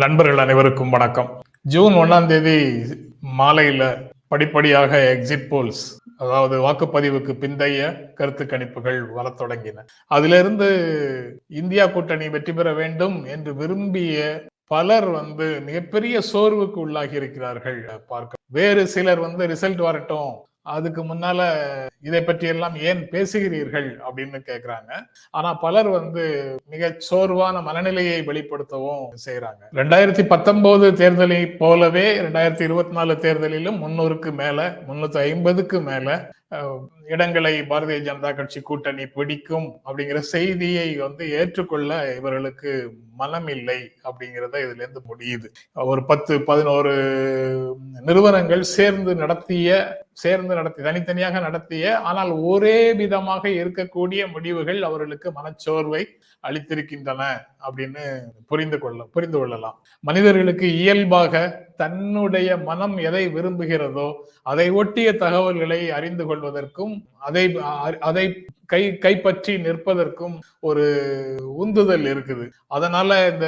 நண்பர்கள் அனைவருக்கும் வணக்கம். ஜூன் ஒன்னாம் தேதி மாலையில படிப்படியாக எக்ஸிட் போல்ஸ் அதாவது வாக்குப்பதிவுக்கு பிந்தைய கருத்து கணிப்புகள் வர தொடங்கின. அதிலிருந்து இந்தியா கூட்டணி வெற்றி பெற வேண்டும் என்று விரும்பிய பலர் வந்து மிகப்பெரிய சோர்வுக்கு உள்ளாகி இருக்கிறார்கள். பார்க்க வேறு சிலர் வந்து ரிசல்ட் வரட்டும் அதுக்கு முன்னால இதை பற்றி எல்லாம் ஏன் பேசுகிறீர்கள் அப்படின்னு கேக்குறாங்க. ஆனா பலர் வந்து மிக சோர்வான மனநிலையை வெளிப்படுத்தவும் செய்யறாங்க ரெண்டாயிரத்தி பத்தொன்பது தேர்தலை போலவே ரெண்டாயிரத்தி இருபத்தி நாலு தேர்தலிலும் முன்னூறுக்கு மேல முன்னூத்தி ஐம்பதுக்கு மேல இடங்களை பாரதிய ஜனதா கட்சி கூட்டணி பிடிக்கும் அப்படிங்கிற செய்தியை வந்து ஏற்றுக்கொள்ள இவர்களுக்கு மனம் இல்லை அப்படிங்கிறத இதுல இருந்து முடியுது. ஒரு பத்து பதினோரு நிறுவனங்கள் சேர்ந்து நடத்திய சேர்ந்து நடத்தி தனித்தனியாக நடத்திய ஆனால் ஒரே விதமாக இருக்கக்கூடிய முடிவுகள் அவர்களுக்கு மனச்சோர்வை அளித்திருக்கின்றன அப்படின்னு புரிந்து கொள்ள புரிந்து கொள்ளலாம். மனிதர்களுக்கு இயல்பாக தன்னுடைய மனம் எதை விரும்புகிறதோ அதை ஒட்டிய தகவல்களை அறிந்து கொள்வதற்கும் அதை அதை கை கைப்பற்றி நிற்பதற்கும் ஒரு உந்துதல் இருக்குது. அதனால இந்த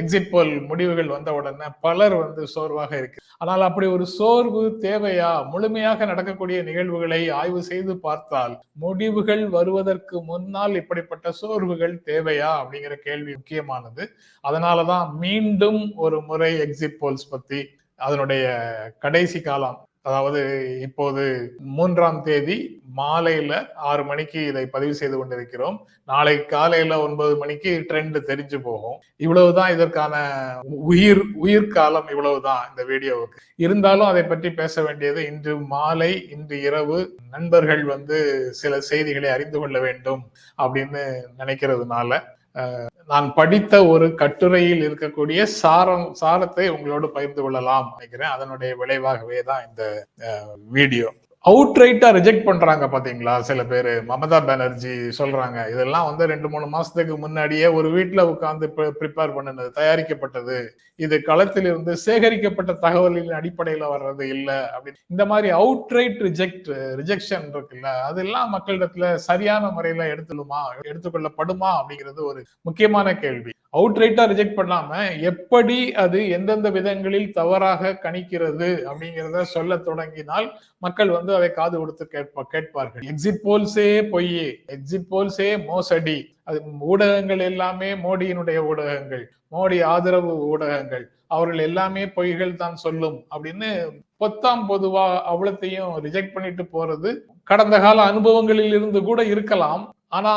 எக்ஸிட் போல் முடிவுகள் வந்த உடனே பலர் வந்து சோர்வாக இருக்கு. ஆனால் அப்படி ஒரு சோர்வு தேவையா? முழுமையாக நடக்கக்கூடிய நிகழ்வுகளை ஆய்வு செய்து பார்த்தால் முடிவுகள் வருவதற்கு முன்னால் இப்படிப்பட்ட சோர்வுகள் தேவையா? அப்படிங்கிற கேள்வி முக்கியமானது. அதனாலதான் மீண்டும் ஒரு முறை எக்ஸிட் போல்ஸ் பத்தி அதனுடைய கடைசி காலம் அதாவது இப்போது மூன்றாம் தேதி மாலையில ஆறு மணிக்கு இதை பதிவு செய்து கொண்டிருக்கிறோம். நாளை காலையில ஒன்பது மணிக்கு ட்ரெண்ட் தெரிஞ்சு போகும். இவ்வளவுதான் இதற்கான உயிர் உயிர் காலம் இவ்வளவுதான் இந்த வீடியோவுக்கு. இருந்தாலும் அதை பற்றி பேச வேண்டியது இன்று மாலை இன்று இரவு நண்பர்கள் வந்து சில செய்திகளை அறிந்து கொள்ள வேண்டும் அப்படின்னு நினைக்கிறதுனால நான் படித்த ஒரு கட்டுரையில் இருக்கக்கூடிய சாரம் சாரத்தை உங்களோடு பகிர்ந்து கொள்ளலாம் நினைக்கிறேன் அதனுடைய விளைவாகவே தான் இந்த வீடியோ. அவுட்ரைட்டா ரிஜெக்ட் பண்றாங்க பாத்தீங்களா? சில பேர். மமதா பானர்ஜி சொல்றாங்க இதெல்லாம் வந்து ரெண்டு மூணு மாசத்துக்கு முன்னாடியே ஒரு வீட்டுல உட்காந்து ப்ரிப்பேர் பண்ணினது தயாரிக்கப்பட்டது. இது களத்தில் இருந்து சேகரிக்கப்பட்ட தகவலின் அடிப்படையில வர்றது இல்ல. அப்படின்னு. இந்த மாதிரி அவுட்ரைட் ரிஜெக்ட் ரிஜெக்ஷன் இருக்குல்ல அதெல்லாம் மக்களிடத்துல சரியான முறையில எடுத்துடுமா எடுத்துக்கொள்ளப்படுமா? அப்படிங்கிறது ஒரு முக்கியமான கேள்வி. அவுட்ரைட்டா ரிஜெக்ட் பண்ணாம எப்படி அது எந்தெந்த விதங்களில் தவறாக கணிக்கிறது அப்படிங்கிறத சொல்ல தொடங்கினால் மக்கள் வந்து அதை காது கொடுத்து கேட்ப கேட்பார்கள். எக்ஸிட் போல்ஸே பொய். எக்ஸிட் போல்ஸே மோசடி. அது ஊடகங்கள் எல்லாமே மோடியினுடைய ஊடகங்கள் மோடி ஆதரவு ஊடகங்கள். அவர்கள் எல்லாமே பொய்கள் தான் சொல்லும் அப்படின்னு பொத்தாம் பொதுவா அவ்வளத்தையும் ரிஜெக்ட் பண்ணிட்டு போறது கடந்த கால அனுபவங்களில் இருந்து கூட இருக்கலாம். ஆனா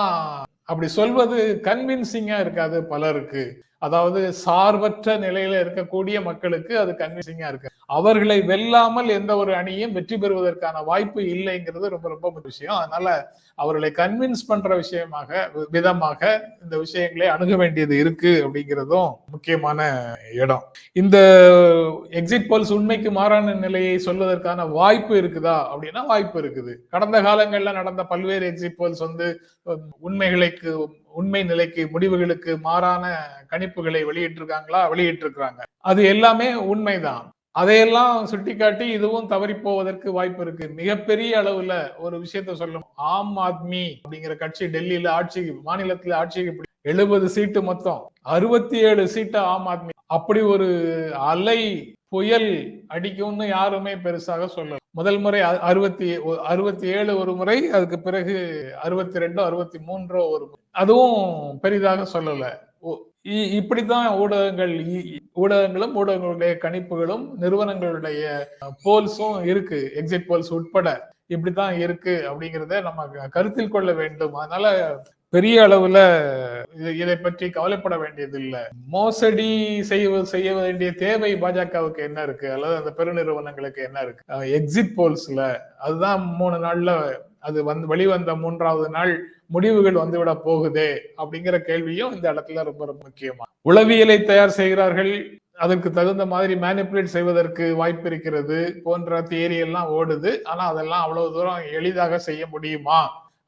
அப்படி சொல்வது கன்வின்சிங்கா இருக்காது பலருக்கு. அதாவது சார்பற்ற நிலையில இருக்கக்கூடிய மக்களுக்கு அது கன்வின்சிங்கா இருக்கு. அவர்களை வெல்லாமல் எந்த ஒரு அணியும் வெற்றி பெறுவதற்கான வாய்ப்பு இல்லைங்கிறது ரொம்ப ரொம்ப விஷயம். அதனால அவர்களை கன்வின்ஸ் பண்ற விஷயமாக விதமாக இந்த விஷயங்களை அணுக வேண்டியது இருக்கு அப்படிங்கிறதும் முக்கியமான இடம். இந்த எக்ஸிட் போல்ஸ் உண்மைக்கு மாறான நிலையை சொல்வதற்கான வாய்ப்பு இருக்குதா? அப்படின்னா வாய்ப்பு இருக்குது. கடந்த காலங்கள்ல நடந்த பல்வேறு எக்ஸிட் போல்ஸ் வந்து உண்மைகளுக்கு உண்மை நிலைக்கு முடிவுகளுக்கு மாறான கணிப்புகளை வெளியிட்டிருக்காங்களா? வெளியிட்டிருக்கிறாங்க. அது எல்லாமே உண்மைதான். அதையெல்லாம் சுட்டிக்காட்டி இதுவும் தவறி போவதற்கு வாய்ப்பு இருக்கு. மிகப்பெரிய அளவுல ஒரு விஷயத்த சொல்லும் ஆம் ஆத்மி அப்படிங்கிற கட்சி டெல்லியில ஆட்சிக்கு மாநிலத்துல ஆட்சிக்கு எழுபது சீட்டு மொத்தம். அறுபத்தி ஏழு சீட்டு ஆம் ஆத்மி. அப்படி ஒரு அலை புயல் அடிக்கும்னு யாருமே பெருசாக சொல்லல. முதல் முறை அறுபத்தி அறுபத்தி ஏழு ஒரு முறை அதுக்கு பிறகு அறுபத்தி ரெண்டோ அறுபத்தி மூன்றோ ஒரு அதுவும் பெரிதாக சொல்லல. இப்படித்தான் ஊடகங்கள் ஊடகங்களும் ஊடகங்களுடைய கணிப்புகளும் நிறுவனங்களுடைய போல்ஸும் இருக்கு. எக்ஸிட் போல்ஸ் உட்பட இப்படித்தான் இருக்கு அப்படிங்கிறத நம்ம கருத்தில் கொள்ள வேண்டும். அதனால பெரிய அளவுல இதை பற்றி கவலைப்பட வேண்டியதில்லை. மோசடி செய்ய செய்ய வேண்டிய தேவை பாஜகவுக்கு என்ன இருக்கு? அல்லது அந்த பெருநிறுவனங்களுக்கு என்ன இருக்கு? எக்ஸிட் போல்ஸ்ல அதுதான் மூணு நாள்ல அது வந்து வெளிவந்த மூன்றாவது நாள் முடிவுகள் வந்துவிட போகுதே அப்படிங்கிற கேள்வியும் இந்த இடத்துல ரொம்ப ரொம்ப முக்கியமா. உளவியலை தயார் செய்கிறார்கள். அதற்கு தகுந்த மாதிரி மேனிப்புலேட் செய்வதற்கு வாய்ப்பு இருக்கிறது போன்ற தியரி எல்லாம் ஓடுது. ஆனா அதெல்லாம் அவ்வளவு தூரம் எளிதாக செய்ய முடியுமா?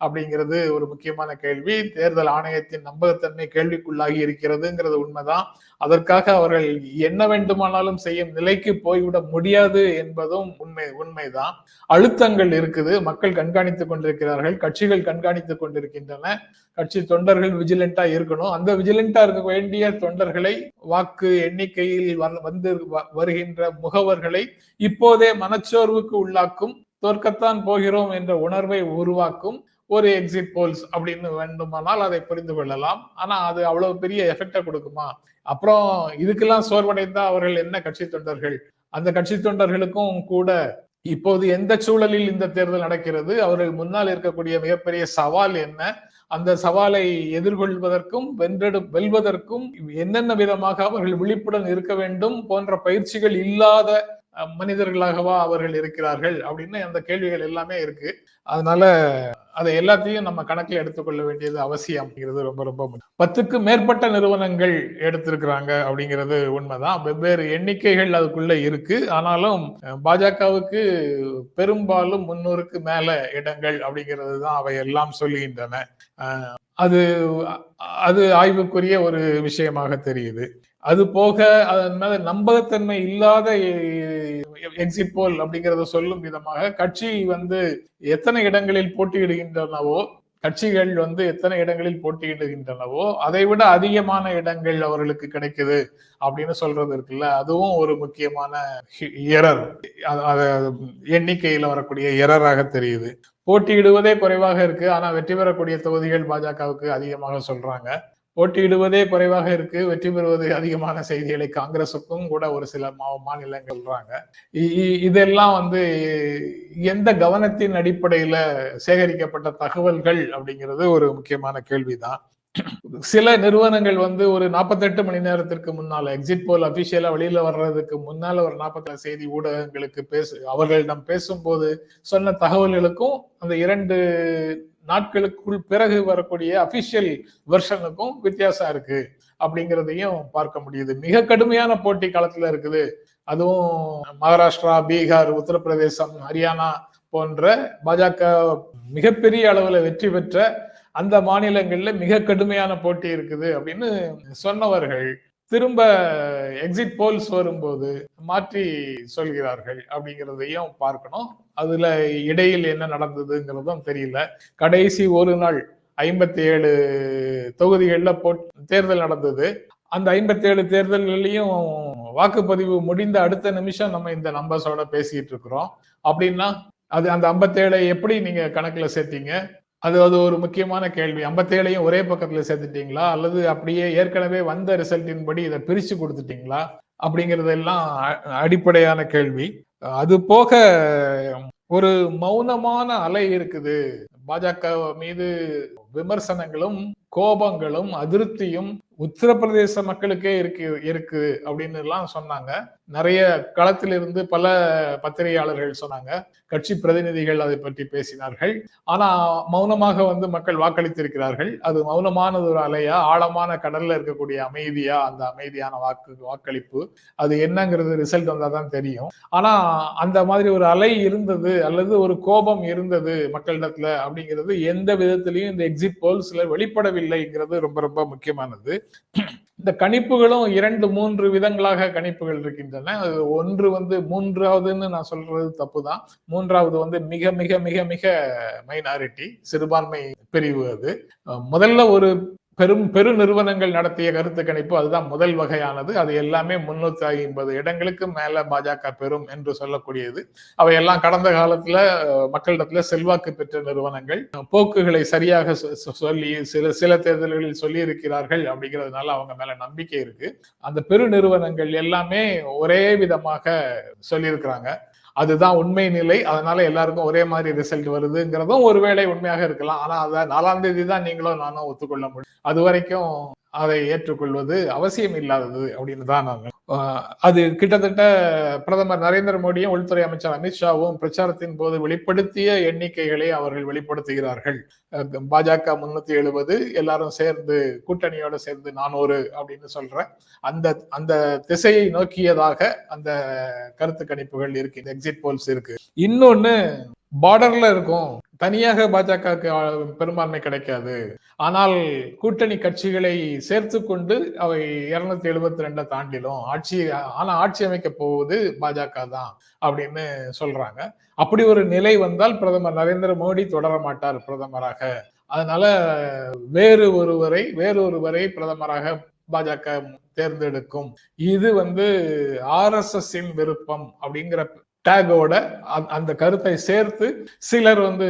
அப்படிங்கிறது ஒரு முக்கியமான கேள்வி. தேர்தல் ஆணையத்தின் நம்பகத்தன்மை கேள்விக்குள்ளாகி இருக்கிறதுங்கிறது உண்மைதான். அதற்காக அவர்கள் என்ன வேண்டுமானாலும் செய்யும் நிலைக்கு போய்விட முடியாது என்பதும் உண்மை உண்மைதான். அழுத்தங்கள் இருக்குது. மக்கள் கண்காணித்துக் கொண்டிருக்கிறார்கள். கட்சிகள் கண்காணித்துக் கொண்டிருக்கின்றன. கட்சி தொண்டர்கள் விஜிலண்டா இருக்கணும். அந்த விஜிலண்டா இருக்க வேண்டிய தொண்டர்களை வாக்கு எண்ணிக்கையில் வந்து வருகின்ற முகவர்களை இப்போதே மனச்சோர்வுக்கு உள்ளாக்கும் தோற்கத்தான் போகிறோம் என்ற உணர்வை உருவாக்கும் ஒரு எக்ஸிட் போல்ஸ் அப்படின்னு வேண்டுமானால் அதை புரிந்து கொள்ளலாம். ஆனா அது அவ்வளவு பெரிய எஃபெக்டை கொடுக்குமா? அப்புறம் இதுக்கெல்லாம் சோர்வடைந்தா அவர்கள் என்ன கட்சி தொண்டர்கள்? அந்த கட்சி தொண்டர்களுக்கும் கூட இப்போது எந்த சூழலில் இந்த தேர்தல் நடக்கிறது? அவர்கள் முன்னால் இருக்கக்கூடிய மிகப்பெரிய சவால் என்ன? அந்த சவாலை எதிர்கொள்வதற்கும் வென்றெடு வெல்வதற்கும் என்னென்ன விதமாக அவர்கள் விழிப்புடன் இருக்க வேண்டும் போன்ற பயிற்சிகள் இல்லாத மனிதர்களாகவா அவர்கள் இருக்கிறார்கள் அப்படின்னு அந்த கேள்விகள் எல்லாமே இருக்கு. அதனால அதை எல்லாத்தையும் நம்ம கணக்கில் எடுத்துக்கொள்ள வேண்டியது அவசியம் அப்படிங்கிறது ரொம்ப ரொம்ப பத்துக்கு மேற்பட்ட நிறுவனங்கள் எடுத்திருக்கிறாங்க அப்படிங்கிறது உண்மைதான். வெவ்வேறு எண்ணிக்கைகள் அதுக்குள்ள இருக்கு. ஆனாலும் பாஜகவுக்கு பெரும்பாலும் முன்னூறுக்கு மேல இடங்கள் அப்படிங்கிறது தான் அவை எல்லாம் சொல்லுகின்றன. அது அது ஆய்வுக்குரிய ஒரு விஷயமாக தெரியுது. அது போக அதன் மேல நம்பகத்தன்மை இல்லாத எக்ஸிட் போல் அப்படிங்கறத சொல்லும் விதமாக கட்சி வந்து எத்தனை இடங்களில் போட்டியிடுகின்றனவோ கட்சிகள் வந்து எத்தனை இடங்களில் போட்டியிடுகின்றனவோ அதை விட அதிகமான இடங்கள் அவர்களுக்கு கிடைக்குது அப்படின்னு சொல்றது இருக்குல்ல. அதுவும் ஒரு முக்கியமான எரர் எண்ணிக்கையில் வரக்கூடிய எரராக தெரியுது. போட்டியிடுவதே குறைவாக இருக்கு. ஆனா வெற்றி பெறக்கூடிய தொகுதிகள் பாஜகவுக்கு அதிகமாக சொல்றாங்க. போட்டியிடுவதே குறைவாக இருக்கு வெற்றி பெறுவது அதிகமான செய்திகளை காங்கிரசுக்கும் கூட ஒரு சில மாநிலங்கள் சொல்றாங்க. இதெல்லாம் வந்து எந்த கவனத்தின் அடிப்படையில சேகரிக்கப்பட்ட தகவல்கள் அப்படிங்கிறது ஒரு முக்கியமான கேள்விதான். சில நிறுவனங்கள் வந்து ஒரு நாற்பத்தெட்டு மணி நேரத்திற்கு முன்னால எக்ஸிட் போல் அபிஷியலா வெளியில வர்றதுக்கு முன்னால ஒரு நாற்பத்தி செய்தி ஊடகங்களுக்கு பேசு அவர்களிடம் பேசும்போது சொன்ன தகவல்களுக்கும் அந்த இரண்டு நாட்களுக்குள் பிறகு வரக்கூடிய அபிஷியல் வெர்ஷனுக்கும் வித்தியாசம் இருக்கு அப்படிங்கிறதையும் பார்க்க முடியுது. மிக கடுமையான போட்டி காலத்துல இருக்குது. அதுவும் மகாராஷ்டிரா பீகார் உத்தரப்பிரதேசம் ஹரியானா போன்ற பாஜக மிகப்பெரிய அளவுல வெற்றி பெற்ற அந்த மாநிலங்கள்ல மிக கடுமையான போட்டி இருக்குது அப்படின்னு சொன்னவர்கள் திரும்ப எக்ஸிட் போல்ஸ் வரும்போது மாற்றி சொல்கிறார்கள் அப்படிங்கிறதையும் பார்க்கணும். அதுல இடையில் என்ன நடந்ததுங்கிறதும் தெரியல. கடைசி ஒரு நாள் ஐம்பத்தி ஏழு தொகுதிகளில் போ தேர்தல் நடந்தது. அந்த ஐம்பத்தி ஏழு தேர்தல்கள்லையும் வாக்குப்பதிவு முடிந்த அடுத்த நிமிஷம் நம்ம இந்த நம்பர்ஸோட பேசிட்டு இருக்கிறோம். அப்படின்னா அது அந்த ஐம்பத்தேழை எப்படி நீங்க கணக்குல சேர்த்தீங்க? அது அது ஒரு முக்கியமான கேள்வி. ஐம்பத்தேழையும் ஒரே பக்கத்துல சேர்த்துட்டீங்களா? அல்லது அப்படியே ஏற்கனவே வந்த ரிசல்ட்டின் படி இதை பிரிச்சு கொடுத்துட்டீங்களா? அப்படிங்கறதெல்லாம் அடிப்படையான கேள்வி. அது போக ஒரு மௌனமான அலை இருக்குது. பாஜக மீது விமர்சனங்களும் கோபங்களும் அதிருப்தியும் உத்தரப்பிரதேச மக்களுக்கே இருக்கு இருக்கு அப்படின்னு எல்லாம் சொன்னாங்க. நிறைய களத்திலிருந்து பல பத்திரிகையாளர்கள் சொன்னாங்க. கட்சி பிரதிநிதிகள் அதை பற்றி பேசினார்கள். ஆனா மௌனமாக வந்து மக்கள் வாக்களித்திருக்கிறார்கள். அது மௌனமானது ஒரு அலையா ஆழமான கடல்ல இருக்கக்கூடிய அமைதியா அந்த அமைதியான வாக்கு வாக்களிப்பு அது என்னங்கிறது ரிசல்ட் வந்தா தான் தெரியும். ஆனா அந்த மாதிரி ஒரு அலை இருந்தது அல்லது ஒரு கோபம் இருந்தது மக்களிடத்துல அப்படிங்கிறது எந்த விதத்திலையும் இந்த எக்ஸிட் போல்ஸ்ல வெளிப்படவில்லைங்கிறது ரொம்ப ரொம்ப முக்கியமானது. இந்த கணிப்புகளும் இரண்டு மூன்று விதங்களாக கணிப்புகள் இருக்கின்றன. ஒன்று வந்து மூன்றாவதுன்னு நான் சொல்றது தப்பு தான் மூன்றாவது வந்து மிக மிக மிக மிக மைனாரிட்டி சிறுபான்மை பிரிவு அது. முதல்ல ஒரு பெரும் பெரு நிறுவனங்கள் நடத்திய கருத்து கணிப்பு அதுதான் முதல் வகையானது. அது எல்லாமே முன்னூத்தி ஐம்பது இடங்களுக்கு மேல பாஜக பெறும் என்று சொல்லக்கூடியது. அவையெல்லாம் கடந்த காலத்துல மக்களிடத்துல செல்வாக்கு பெற்ற நிறுவனங்கள். போக்குகளை சரியாக சொல்லி சில சில தேர்தல்களில் சொல்லி இருக்கிறார்கள் அப்படிங்கிறதுனால அவங்க மேல நம்பிக்கை இருக்கு. அந்த பெரு நிறுவனங்கள் எல்லாமே ஒரே விதமாக சொல்லியிருக்கிறாங்க. அதுதான் உண்மை நிலை. அதனால எல்லாருக்கும் ஒரே மாதிரி ரிசல்ட் வருதுங்கிறதும் ஒருவேளை உண்மையாக இருக்கலாம். ஆனா அதை நாலாம் தேதி தான் நீங்களும் நானும் ஒத்துக்கொள்ள முடியும். அது வரைக்கும் அதை ஏற்றுக்கொள்வது அவசியம் இல்லாதது அப்படின்னு தான் நான் அது கிட்டத்தட்ட பிரதமர் நரேந்திர மோடியும் உள்துறை அமைச்சர் அமித்ஷாவும் பிரச்சாரத்தின் போது வெளிப்படுத்திய எண்ணிக்கைகளை அவர்கள் வெளிப்படுத்துகிறார்கள். பாஜக முன்னூத்தி எழுபது எல்லாரும் சேர்ந்து கூட்டணியோட சேர்ந்து நானூறு அப்படின்னு சொல்ற அந்த அந்த திசையை நோக்கியதாக அந்த கருத்து கணிப்புகள் இருக்கு. எக்ஸிட் போல்ஸ் இருக்கு. இன்னொன்னு பார்டர்ல இருக்கும். தனியாக பாஜகவுக்கு பெரும்பான்மை கிடைக்காது. ஆனால் கூட்டணி கட்சிகளை சேர்த்து கொண்டு அவை இருநூத்தி எழுபத்தி ரெண்டை தாண்டிலும் ஆட்சி ஆனா ஆட்சி அமைக்க போவது பாஜக தான் அப்படின்னு சொல்றாங்க. அப்படி ஒரு நிலை வந்தால் பிரதமர் நரேந்திர மோடி தொடர மாட்டார் பிரதமராக. அதனால வேறு ஒருவரை வேறு ஒருவரை பிரதமராக பாஜக தேர்ந்தெடுக்கும். இது வந்து ஆர் எஸ் எஸ் விருப்பம் அப்படிங்கிற டேகோட அந்த கருத்தை சேர்த்து சிலர் வந்து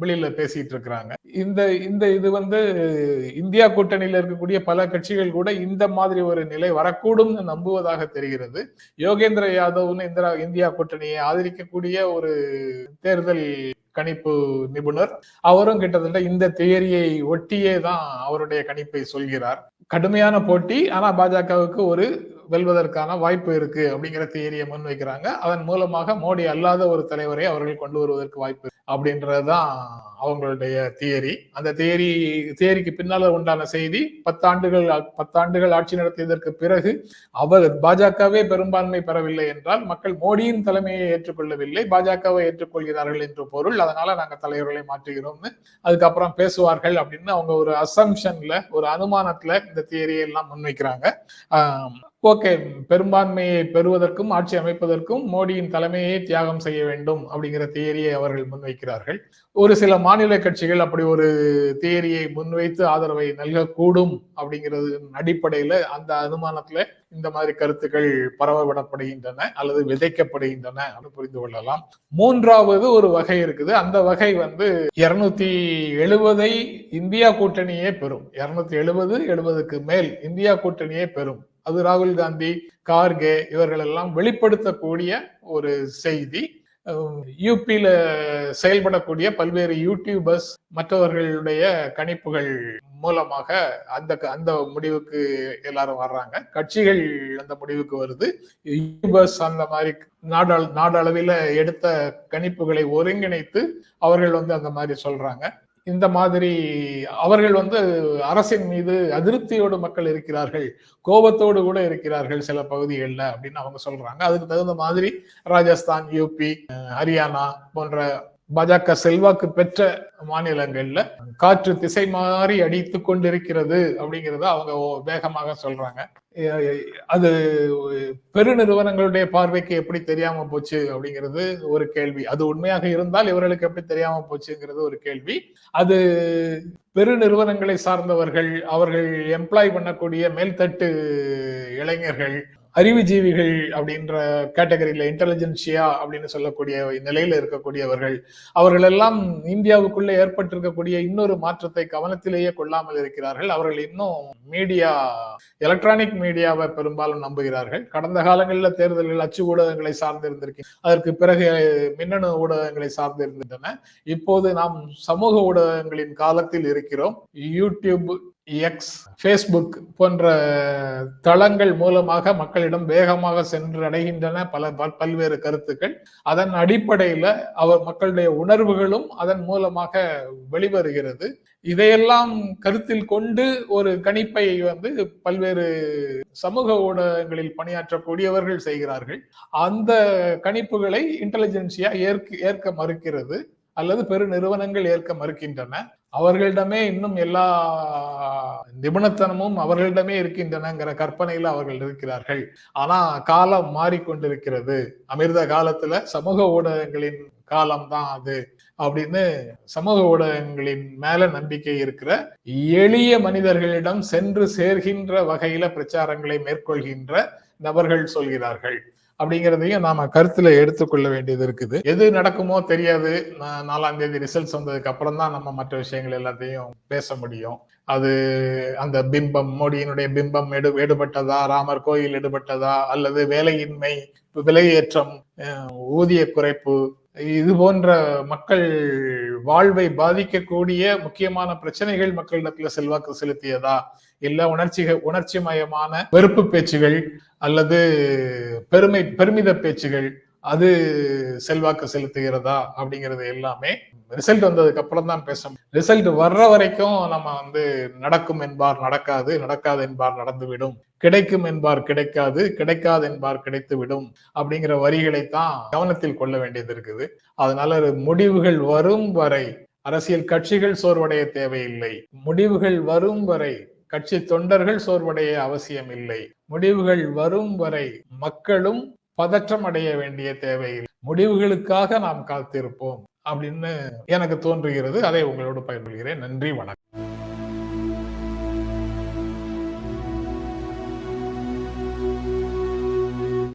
வெளியில பேசிட்டு இருக்கிறாங்க. இந்த இந்த இது வந்து இந்தியா கூட்டணியில இருக்கக்கூடிய பல கட்சிகள் கூட இந்த மாதிரி ஒரு நிலை வரக்கூடும் நம்புவதாக தெரிகிறது. யோகேந்திர யாதவ்னு இந்திரா இந்தியா கூட்டணியை ஆதரிக்கக்கூடிய ஒரு தேர்தல் கணிப்பு நிபுணர் அவரும் கிட்டத்தட்ட இந்த தியரியை ஒட்டியே தான் அவருடைய கணிப்பை சொல்கிறார். கடுமையான போட்டி ஆனா பாஜகவுக்கு ஒரு வெல்வதற்கான வாய்ப்பு இருக்கு அப்படிங்கிற தியரியை முன்வைக்கிறாங்க. அதன் மூலமாக மோடி அல்லாத ஒரு தலைவரை அவர்கள் கொண்டு வருவதற்கு வாய்ப்பு அப்படின்றதுதான் அவங்களுடைய தியரி அந்த தியரி தியரிக்கு பின்னால உண்டான செய்தி பத்தாண்டுகள் பத்தாண்டுகள் ஆட்சி நடத்தியதற்கு பிறகு அவர் பாஜகவே பெரும்பான்மை பெறவில்லை என்றால் மக்கள் மோடியின் தலைமையை ஏற்றுக்கொள்ளவில்லை பாஜகவை ஏற்றுக்கொள்கிறார்கள் என்று பொருள். அதனால நாங்க தலைவர்களை மாற்றுகிறோம்னு அதுக்கப்புறம் பேசுவார்கள் அப்படின்னு அவங்க ஒரு அசம்ஷன்ல ஒரு அனுமானத்துல இந்த தியரியை எல்லாம் முன்வைக்கிறாங்க. ஓகே பெரும்பான்மையை பெறுவதற்கும் ஆட்சி அமைப்பதற்கும் மோடியின் தலைமையை தியாகம் செய்ய வேண்டும் அப்படிங்கிற தியரியை அவர்கள் முன்வைக்கிறார்கள். ஒரு சில மாநில கட்சிகள் அப்படி ஒரு தியரியை முன்வைத்து ஆதரவை நல்கக்கூடும் அப்படிங்கிறது அடிப்படையில அந்த அனுமானத்துல இந்த மாதிரி கருத்துக்கள் பரவவிடப்படுகின்றன அல்லது விதைக்கப்படுகின்றன அப்படின்னு புரிந்து கொள்ளலாம். மூன்றாவது ஒரு வகை இருக்குது. அந்த வகை வந்து இருநூத்தி எழுபதை இந்தியா கூட்டணியே பெறும். இருநூத்தி எழுபது எழுபதுக்கு மேல் இந்தியா கூட்டணியே பெறும். அது ராகுல் காந்தி கார்கே இவர்கள் எல்லாம் வெளிப்படுத்தக்கூடிய ஒரு செய்தி. யூபியில செயல்படக்கூடிய பல்வேறு யூடியூபர்ஸ் மற்றவர்களுடைய கணிப்புகள் மூலமாக அந்த அந்த முடிவுக்கு எல்லாரும் வர்றாங்க. கட்சிகள் அந்த முடிவுக்கு வருது. யூடியூபர்ஸ் அந்த மாதிரி நாடு நாடளவில் எடுத்த கணிப்புகளை ஒருங்கிணைத்து அவர்கள் வந்து அந்த மாதிரி சொல்றாங்க. இந்த மாதிரி அவர்கள் வந்து அரசின் மீது அதிருப்தியோடு மக்கள் இருக்கிறார்கள் கோபத்தோடு கூட இருக்கிறார்கள் சில பகுதிகளில் அப்படின்னு அவங்க சொல்றாங்க. அதுக்கு தகுந்த மாதிரி ராஜஸ்தான் யூபி ஹரியானா போன்ற பாஜக செல்வாக்கு பெற்ற மாநிலங்கள்ல காற்று திசை மாறி அடித்து கொண்டிருக்கிறது அப்படிங்கிறத அவங்க வேகமாக சொல்றாங்க. அது பெருநிறுவனங்களுடைய பார்வைக்கு எப்படி தெரியாம போச்சு அப்படிங்கிறது ஒரு கேள்வி. அது உண்மையாக இருந்தால் இவர்களுக்கு எப்படி தெரியாம போச்சுங்கிறது ஒரு கேள்வி. அது பெருநிறுவனங்களை சார்ந்தவர்கள் அவர்கள் எம்ப்ளாய் பண்ணக்கூடிய மேல்தட்டு இளைஞர்கள் அறிவுஜீவிகள் அப்படின்ற கேட்டகரியில இன்டெலிஜென்சியா அப்படின்னு சொல்லக்கூடிய நிலையில இருக்கக்கூடியவர்கள் அவர்கள் எல்லாம் இந்தியாவுக்குள்ள ஏற்பட்டிருக்கக்கூடிய இன்னொரு மாற்றத்தை கவனத்திலேயே கொள்ளாமல் இருக்கிறார்கள். அவர்கள் இன்னும் மீடியா எலக்ட்ரானிக் மீடியாவை பெரும்பாலும் நம்புகிறார்கள். கடந்த காலங்களில் தேர்தல்கள் அச்சு ஊடகங்களை சார்ந்திருந்திருக்கேன் அதற்கு பிறகு மின்னணு ஊடகங்களை சார்ந்திருந்தன. இப்போது நாம் சமூக ஊடகங்களின் காலத்தில் இருக்கிறோம். யூடியூப் எக்ஸ் ஃபேஸ்புக் போன்ற தளங்கள் மூலமாக மக்களிடம் வேகமாக சென்று அடைகின்றன பல பல்வேறு கருத்துக்கள். அதன் அடிப்படையில் அவர் மக்களுடைய உணர்வுகளும் அதன் மூலமாக வெளிவருகிறது. இதையெல்லாம் கருத்தில் கொண்டு ஒரு கணிப்பை வந்து பல்வேறு சமூக ஊடகங்களில் பணியாற்றக்கூடியவர்கள் செய்கிறார்கள். அந்த கணிப்புகளை இன்டெலிஜென்சியா ஏற்க ஏற்க மறுக்கிறது. அல்லது பெரு நிறுவனங்கள் ஏற்க மறுக்கின்றன. அவர்களிடமே இன்னும் எல்லா நிபுணத்தனமும் அவர்களிடமே இருக்கின்றனங்கிற கற்பனையில அவர்கள் இருக்கிறார்கள். ஆனா காலம் மாறிக்கொண்டிருக்கிறது. அமிர்த காலத்துல சமூக ஊடகங்களின் காலம் தான் அது அப்படின்னு சமூக ஊடகங்களின் மேல நம்பிக்கை இருக்கிற எளிய மனிதர்களிடம் சென்று சேர்கின்ற வகையில பிரச்சாரங்களை மேற்கொள்கின்ற நபர்கள் சொல்கிறார்கள். அப்படிங்கிறதையும் நாம கருத்துல எடுத்துக்கொள்ள வேண்டியது இருக்குது. எது நடக்குமோ தெரியாது. நாலாம் தேதி ரிசல்ட்ஸ் வந்ததுக்கு அப்புறம் தான் நம்ம மற்ற விஷயங்கள் எல்லாத்தையும் பேச முடியும். அது அந்த பிம்பம் மோடியினுடைய பிம்பம் எடு எடுபட்டதா? ராமர் கோயில் எடுபட்டதா? அல்லது வேலையின்மை விலையேற்றம் ஊதிய குறைப்பு இது போன்ற மக்கள் வாழ்வை பாதிக்கக்கூடிய முக்கியமான பிரச்சனைகள் மக்களிடத்துல செல்வாக்கு செலுத்தியதா? இல்ல உணர்ச்சி உணர்ச்சி மயமான வெறுப்பு பேச்சுகள் அல்லது பெருமை பெருமித பேச்சுகள் அது செல்வாக்கு செலுத்துகிறதா அப்படிங்கிறது எல்லாமே ரிசல்ட் வந்ததுக்கு அப்புறம் தான் பேச ரிசல்ட் வர்ற வரைக்கும் நம்ம வந்து நடக்கும் என்பார் நடக்காது நடக்காது என்பார் நடந்துவிடும். கிடைக்கும் என்பார் கிடைக்காது கிடைக்காது என்பார் கிடைத்துவிடும் அப்படிங்கிற வரிகளை தான் கவனத்தில் கொள்ள வேண்டியது இருக்குது. அதனால முடிவுகள் வரும் வரை அரசியல் கட்சிகள் சோர்வடைய தேவையில்லை. முடிவுகள் வரும் வரை கட்சி தொண்டர்கள் சோர்வடைய அவசியம் இல்லை முடிவுகள் வரும் வரை மக்களும் பதற்றம் அடைய வேண்டிய தேவையில்லை. முடிவுகளுக்காக நாம் காத்திருப்போம் அப்படின்னு எனக்கு தோன்றுகிறது. அதை உங்களோடு பயன்படுகிறேன் நன்றி வணக்கம்.